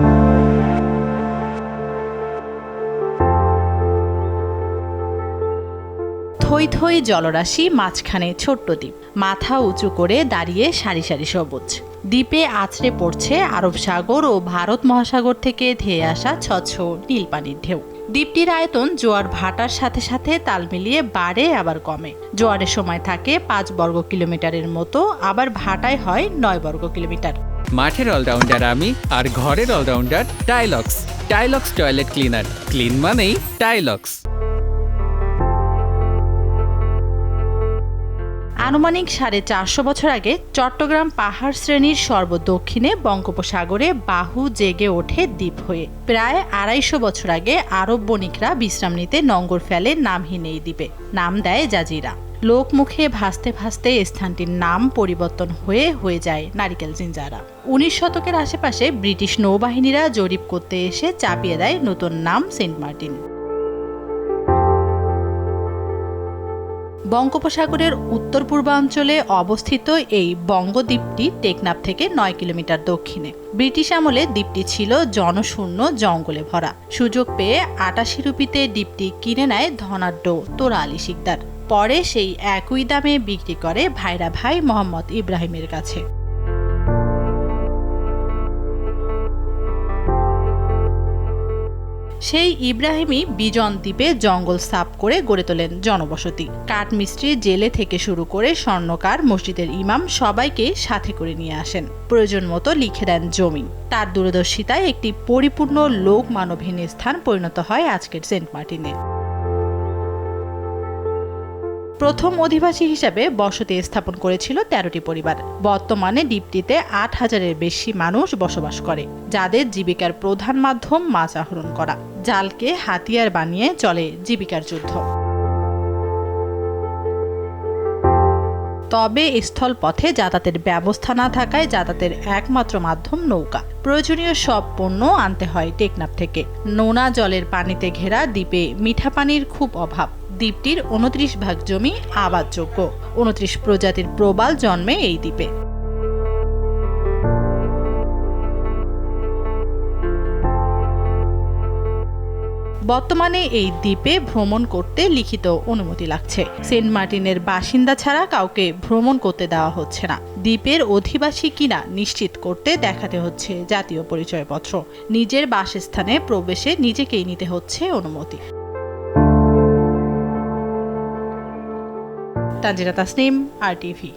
থই থই জলরাশি মাঝখানে ছোট্ট দ্বীপ। মাথা উঁচু করে দাঁড়িয়ে সারি সারি সবুজ। দ্বীপে আছড়ে পড়ছে আরব সাগর ও ভারত মহাসাগর থেকে ধেয়ে আসা স্বচ্ছ নীল পানির ঢেউ। দ্বীপটির আয়তন জোয়ার ভাটার সাথে সাথে তাল মিলিয়ে বাড়ে, আবার কমে। জোয়ারের সময় থাকে পাঁচ বর্গ কিলোমিটারের মতো, আবার ভাটায় হয় নয় বর্গ কিলোমিটার। মাঠের অলরাউন্ডার আমি আর ঘরের allrounder Tylox. Tylox toilet cleaner. Clean মানেই টাইলক্স। আনুমানিক সাড়ে চারশো বছর আগে চট্টগ্রাম পাহাড় শ্রেণির সর্বদক্ষিণে বঙ্গোপসাগরে বাহু জেগে ওঠে দ্বীপ হয়ে। প্রায় আড়াইশো বছর আগে আরব বণিকরা বিশ্রাম নিতে নঙ্গর ফেলে নামহীন এই দ্বীপে। নাম দেয় জাজিরা। লোকমুখে ভাসতে ভাসতে স্থানটির নাম পরিবর্তন হয়ে হয়ে যায় নারিকেল জিঞ্জারা। উনিশ শতকের আশেপাশে ব্রিটিশ নৌবাহিনীরা জরিপ করতে এসে চাপিয়ে দেয় নতুন নাম সেন্ট মার্টিন। বঙ্গোপসাগরের উত্তর পূর্বাঞ্চলে অবস্থিত এই বঙ্গদ্বীপটি টেকনাফ থেকে নয় কিলোমিটার দক্ষিণে। ব্রিটিশ আমলে দ্বীপটি ছিল জনশূন্য জঙ্গলে ভরা। সুযোগ পেয়ে আটাশি রুপিতে দ্বীপটি কিনে নেয় ধনাঢ্য তোরা আলী শিকদার। পরে সেই একই দামে বিক্রি করে ভাইরা ভাই মোহাম্মদ ইব্রাহিমের কাছে। সেই ইব্রাহিমই বিজন দ্বীপে জঙ্গল সাফ করে গড়ে তোলেন জনবসতি। কাঠমিস্ত্রি জেলে থেকে শুরু করে স্বর্ণকার মসজিদের ইমাম সবাইকে সাথে করে নিয়ে আসেন। প্রয়োজন মতো লিখে দেন জমি। তার দূরদর্শিতায় একটি পরিপূর্ণ লোক মানবহীন স্থান পরিণত হয় আজকের সেন্ট মার্টিনে। প্রথম অধিবাসী হিসাবে বসতি স্থাপন করেছিল তেরোটি পরিবার। বর্তমানে দ্বীপটিতে আট হাজারের বেশি মানুষ বসবাস করে, যাদের জীবিকার প্রধান মাধ্যম মাছ আহরণ করা। জালকে হাতিয়ার বানিয়ে চলে জীবিকার যুদ্ধ। তবে স্থল পথে যাতায়াতের ব্যবস্থা না থাকায় যাতায়াতের একমাত্র মাধ্যম নৌকা। প্রয়োজনীয় সব পণ্য আনতে হয় টেকনাফ থেকে। নোনা জলের পানিতে ঘেরা দ্বীপে মিঠা পানির খুব অভাব। দ্বীপটির উনত্রিশ ভাগ জমি আবাদযোগ্য। উনত্রিশ প্রজাতির প্রবাল জন্মে এই দ্বীপে। বর্তমানে এই দ্বীপে ভ্রমণ করতে লিখিত অনুমতি লাগছে। সেন্ট মার্টিনের বাসিন্দা ছাড়া কাউকে ভ্রমণ করতে দেওয়া হচ্ছে না। দ্বীপের অধিবাসী কিনা নিশ্চিত করতে দেখাতে হচ্ছে জাতীয় পরিচয়পত্র। নিজের বাসস্থানে প্রবেশে নিজেকেই নিতে হচ্ছে অনুমতি। Tanzira Tasnim R TV.